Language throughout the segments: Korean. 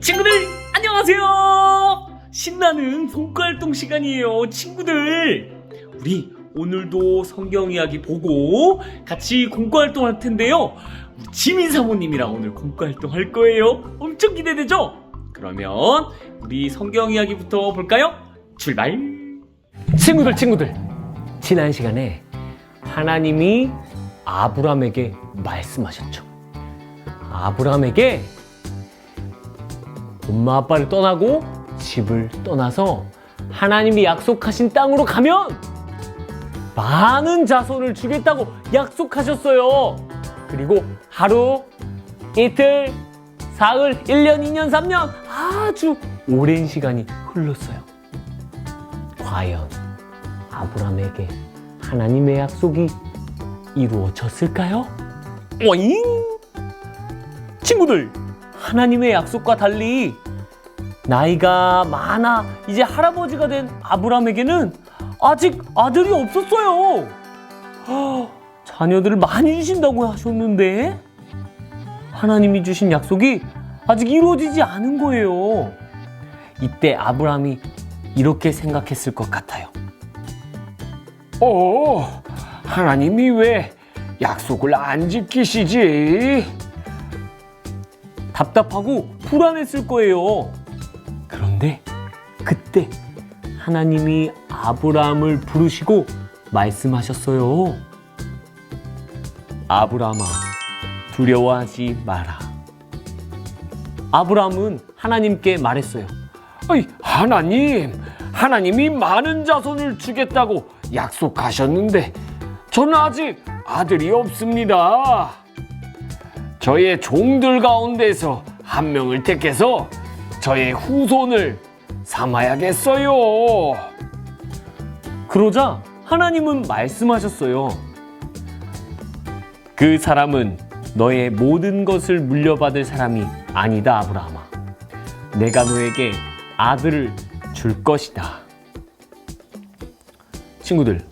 친구들 안녕하세요. 신나는 봉과활동 시간이에요, 친구들. 우리 오늘도 성경 이야기 보고 같이 공과활동 할 텐데요. 지민 사모님이랑 오늘 공과활동 할 거예요. 엄청 기대되죠? 그러면 우리 성경 이야기부터 볼까요? 출발. 친구들, 친구들. 지난 시간에 하나님이 아브람에게 말씀하셨죠. 아브람에게 엄마 아빠를 떠나고 집을 떠나서 하나님이 약속하신 땅으로 가면 많은 자손을 주겠다고 약속하셨어요. 그리고 하루, 이틀, 사흘, 1년, 2년, 3년 아주 오랜 시간이 흘렀어요. 과연 아브람에게 하나님의 약속이 이루어졌을까요? 오잉! 친구들, 하나님의 약속과 달리 나이가 많아 이제 할아버지가 된 아브람에게는 아직 아들이 없었어요. 아, 자녀들을 많이 주신다고 하셨는데 하나님이 주신 약속이 아직 이루어지지 않은 거예요. 이때 아브람이 이렇게 생각했을 것 같아요. 어, 하나님이 왜 약속을 안 지키시지? 답답하고 불안했을 거예요. 그런데 그때 하나님이 아브라함을 부르시고 말씀하셨어요. 아브라함아, 두려워하지 마라. 아브라함은 하나님께 말했어요. 어이, 하나님, 하나님이 많은 자손을 주겠다고 약속하셨는데 저는 아직 아들이 없습니다. 저의 종들 가운데서 한 명을 택해서 저의 후손을 삼아야겠어요. 그러자 하나님은 말씀하셨어요. 그 사람은 너의 모든 것을 물려받을 사람이 아니다, 아브라함아. 내가 너에게 아들을 줄 것이다. 친구들,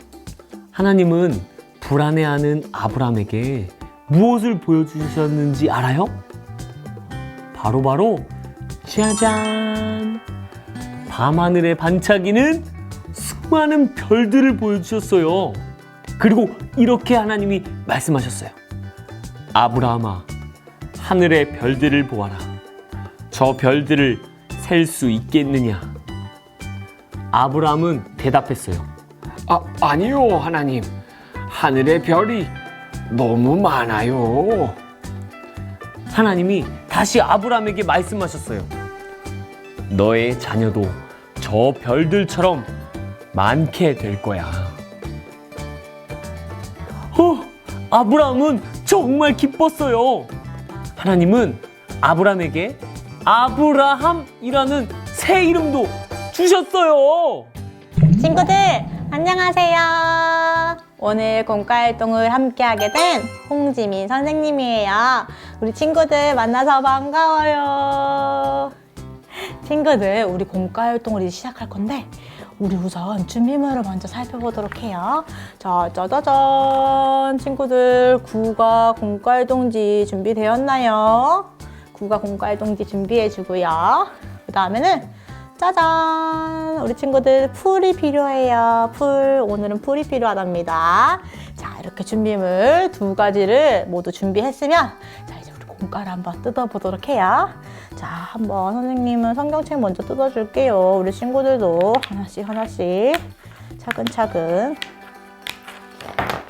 하나님은 불안해하는 아브라함에게 무엇을 보여주셨는지 알아요? 바로바로 짜잔! 밤하늘에 반짝이는 수많은 별들을 보여주셨어요. 그리고 이렇게 하나님이 말씀하셨어요. 아브라함아, 하늘의 별들을 보아라. 저 별들을 셀 수 있겠느냐? 아브라함은 대답했어요. 아, 아니요, 하나님. 하늘의 별이 너무 많아요. 하나님이 다시 아브라함에게 말씀하셨어요. 너의 자녀도 저 별들처럼 많게 될 거야. 어, 아브라함은 정말 기뻤어요. 하나님은 아브라함에게 아브라함이라는 새 이름도 주셨어요. 친구들 안녕하세요. 오늘 공과활동을 함께하게 된 홍지민 선생님이에요. 우리 친구들 만나서 반가워요. 친구들 우리 공과활동을 이제 시작할 건데 우리 우선 준비물을 먼저 살펴보도록 해요. 자, 짜자잔 친구들 구가 공과활동지 준비되었나요? 구가 공과활동지 준비해주고요. 그 다음에는 짜잔! 우리 친구들 풀이 필요해요. 풀. 오늘은 풀이 필요하답니다. 자, 이렇게 준비물 두 가지를 모두 준비했으면 자, 이제 우리 공과를 한번 뜯어보도록 해요. 자, 한번 선생님은 성경책 먼저 뜯어줄게요. 우리 친구들도 하나씩 하나씩 차근차근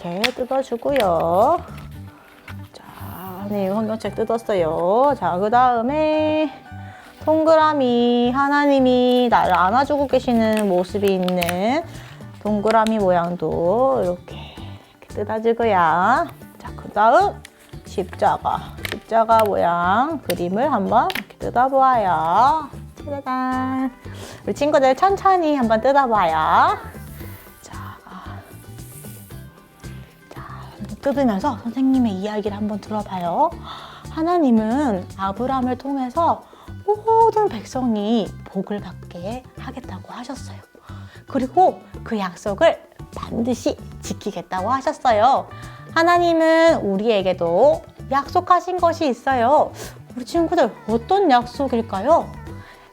이렇게 뜯어주고요. 자, 선생님 성경책 뜯었어요. 자, 그 다음에 동그라미 하나님이 나를 안아주고 계시는 모습이 있는 동그라미 모양도 이렇게, 이렇게 뜯어주고요. 자, 그 다음 십자가, 십자가 모양 그림을 한번 이렇게 뜯어보아요. 짜잔. 우리 친구들 천천히 한번 뜯어봐요. 자, 자, 뜯으면서 선생님의 이야기를 한번 들어봐요. 하나님은 아브라함을 통해서 모든 백성이 복을 받게 하겠다고 하셨어요. 그리고 그 약속을 반드시 지키겠다고 하셨어요. 하나님은 우리에게도 약속하신 것이 있어요. 우리 친구들 어떤 약속일까요?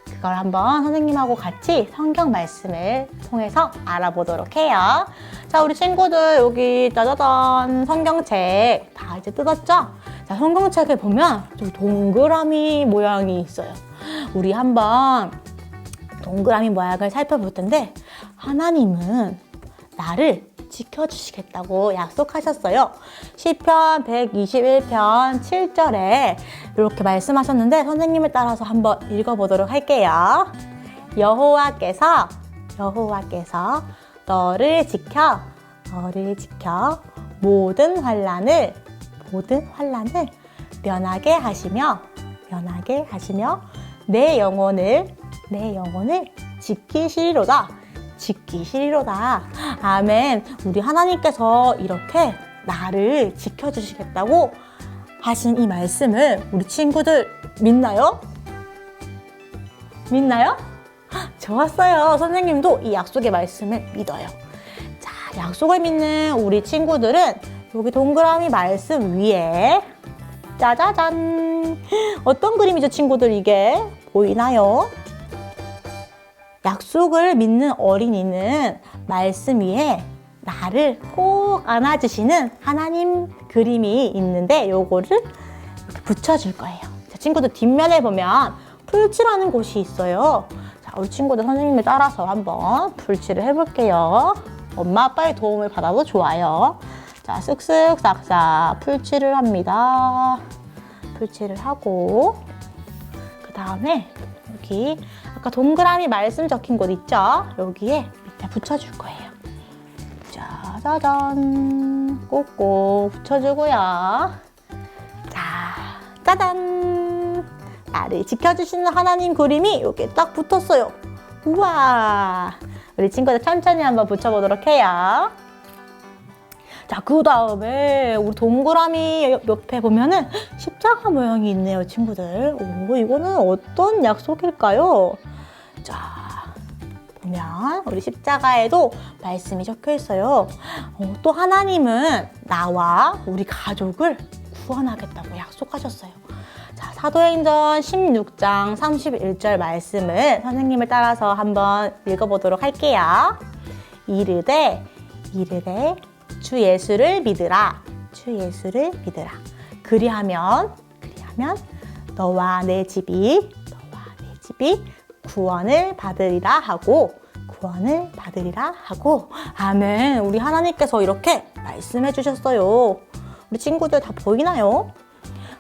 그걸 한번 선생님하고 같이 성경 말씀을 통해서 알아보도록 해요. 자, 우리 친구들 여기 짜자잔 성경책 다 이제 뜯었죠? 자, 성경책에 보면 좀 동그라미 모양이 있어요. 우리 한번 동그라미 모양을 살펴볼 텐데 하나님은 나를 지켜주시겠다고 약속하셨어요. 시편 121편 7절에 이렇게 말씀하셨는데 선생님을 따라서 한번 읽어보도록 할게요. 여호와께서 여호와께서 너를 지켜 너를 지켜 모든 환란을 모든 환란을 면하게 하시며 면하게 하시며 내 영혼을 내 영혼을 지키시리로다. 지키시리로다. 아멘. 우리 하나님께서 이렇게 나를 지켜주시겠다고 하신 이 말씀을 우리 친구들 믿나요? 믿나요? 헉, 좋았어요. 선생님도 이 약속의 말씀을 믿어요. 자 약속을 믿는 우리 친구들은 여기 동그라미 말씀 위에 짜자잔 어떤 그림이죠 친구들 이게 보이나요? 약속을 믿는 어린이는 말씀 위에 나를 꼭 안아주시는 하나님 그림이 있는데 요거를 이렇게 붙여줄 거예요. 자, 친구들 뒷면에 보면 풀칠하는 곳이 있어요. 자, 우리 친구들 선생님을 따라서 한번 풀칠을 해볼게요. 엄마 아빠의 도움을 받아도 좋아요. 자, 쓱쓱 싹싹 풀칠을 합니다. 풀칠을 하고 그 다음에 여기 아까 동그라미 말씀 적힌 곳 있죠? 여기에 밑에 붙여줄 거예요. 짜자잔 꼭꼭 붙여주고요. 자, 짜잔 나를 지켜주시는 하나님 그림이 여기에 딱 붙었어요. 우와 우리 친구들 천천히 한번 붙여보도록 해요. 자, 그 다음에 우리 동그라미 옆- 옆에 보면은 십자가 모양이 있네요, 친구들. 오, 이거는 어떤 약속일까요? 자, 보면 우리 십자가에도 말씀이 적혀 있어요. 어, 또 하나님은 나와 우리 가족을 구원하겠다고 약속하셨어요. 자, 사도행전 16장 31절 말씀을 선생님을 따라서 한번 읽어보도록 할게요. 이르되 이르되 주 예수를 믿으라 주 예수를 믿으라 그리하면 그리하면 너와 내 집이 너와 내 집이 구원을 받으리라 하고 구원을 받으리라 하고 아멘 우리 하나님께서 이렇게 말씀해 주셨어요 우리 친구들 다 보이나요?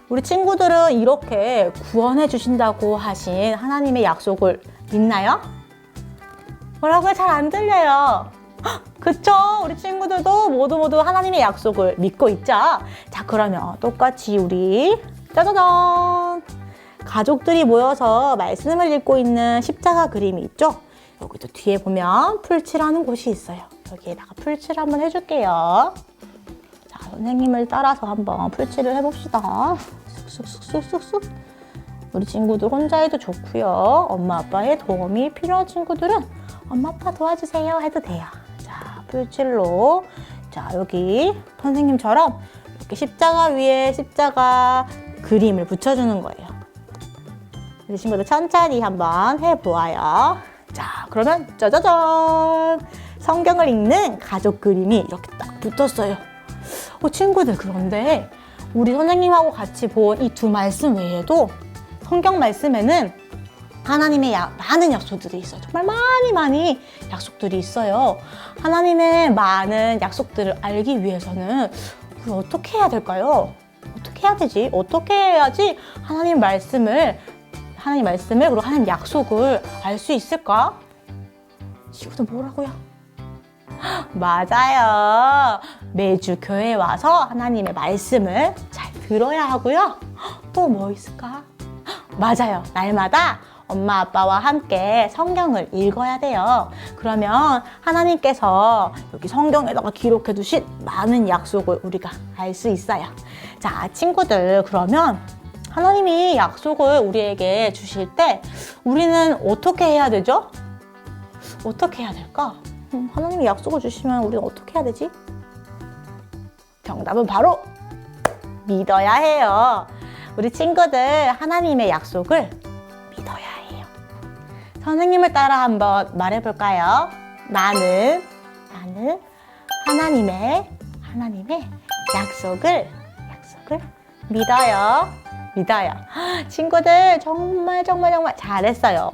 우리 친구들은 이렇게 구원해 주신다고 하신 하나님의 약속을 믿나요? 뭐라고요? 잘안 들려요. 헉, 그쵸? 우리 친구들도 모두 모두 하나님의 약속을 믿고 있죠? 자, 그러면 똑같이 우리 짜자잔! 가족들이 모여서 말씀을 읽고 있는 십자가 그림이 있죠? 여기도 뒤에 보면 풀칠하는 곳이 있어요. 여기에다가 풀칠 한번 해줄게요. 자, 선생님을 따라서 한번 풀칠을 해봅시다. 쑥쑥쑥쑥쑥. 우리 친구들 혼자 해도 좋고요. 엄마 아빠의 도움이 필요한 친구들은 엄마 아빠 도와주세요 해도 돼요. 자, 풀칠로 자 여기 선생님처럼 이렇게 십자가 위에 십자가 그림을 붙여주는 거예요. 우리 친구들 천천히 한번 해보아요. 자, 그러면 짜자잔 성경을 읽는 가족 그림이 이렇게 딱 붙었어요. 어, 친구들 그런데 우리 선생님하고 같이 본 이 두 말씀 외에도 성경 말씀에는 하나님의 야- 많은 약속들이 있어요. 정말 많이 많이 약속들이 있어요. 하나님의 많은 약속들을 알기 위해서는 우리 어떻게 해야 될까요? 어떻게 해야 되지? 어떻게 해야지 하나님 말씀을 하나님 말씀을 그리고 하나님 약속을 알 수 있을까? 친구들 뭐라고요? 맞아요. 매주 교회에 와서 하나님의 말씀을 잘 들어야 하고요. 또 뭐 있을까? 맞아요. 날마다 엄마 아빠와 함께 성경을 읽어야 돼요. 그러면 하나님께서 여기 성경에다가 기록해 두신 많은 약속을 우리가 알 수 있어요. 자, 친구들, 그러면 하나님이 약속을 우리에게 주실 때 우리는 어떻게 해야 되죠? 어떻게 해야 될까? 음, 하나님이 약속을 주시면 우리는 어떻게 해야 되지? 정답은 바로 믿어야 해요. 우리 친구들 하나님의 약속을 믿어야. 선생님을 따라 한번 말해볼까요? 나는 나는 하나님의 하나님의 약속을 약속을 믿어요. 믿어요. 친구들 정말 정말 정말 잘했어요.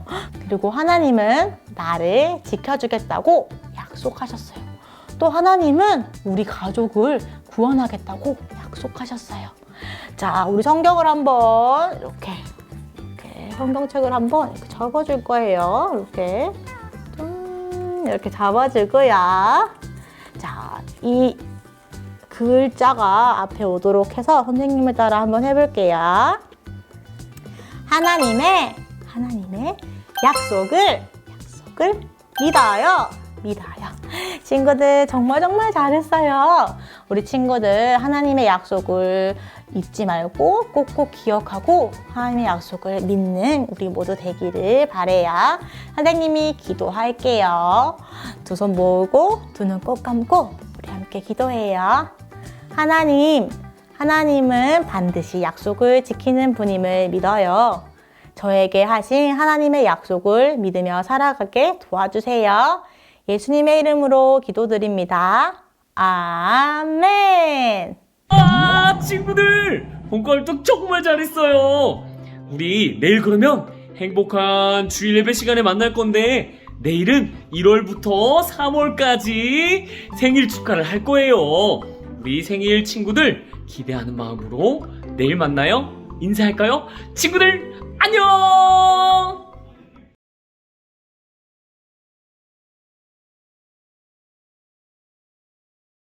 그리고 하나님은 나를 지켜주겠다고 약속하셨어요. 또 하나님은 우리 가족을 구원하겠다고 약속하셨어요. 자, 우리 성경을 한번 이렇게 성경책을 한번 이렇게 접어줄 거예요. 이렇게 좀 이렇게 잡아주고요. 자, 이 글자가 앞에 오도록 해서 선생님을 따라 한번 해볼게요. 하나님의 하나님의 약속을 약속을 믿어요. 믿어요. 친구들 정말 정말 잘했어요. 우리 친구들 하나님의 약속을 잊지 말고 꼭꼭 기억하고 하나님의 약속을 믿는 우리 모두 되기를 바래요. 선생님이 기도할게요. 두 손 모으고 두 눈 꼭 감고 우리 함께 기도해요. 하나님, 하나님은 반드시 약속을 지키는 분임을 믿어요. 저에게 하신 하나님의 약속을 믿으며 살아가게 도와주세요. 예수님의 이름으로 기도드립니다. 아멘. 아, 친구들! 본과활동 정말 잘했어요. 우리 내일 그러면 행복한 주일 예배 시간에 만날 건데, 내일은 1월부터 3월까지 생일 축하를 할 거예요. 우리 생일 친구들 기대하는 마음으로 내일 만나요. 인사할까요? 친구들, 안녕!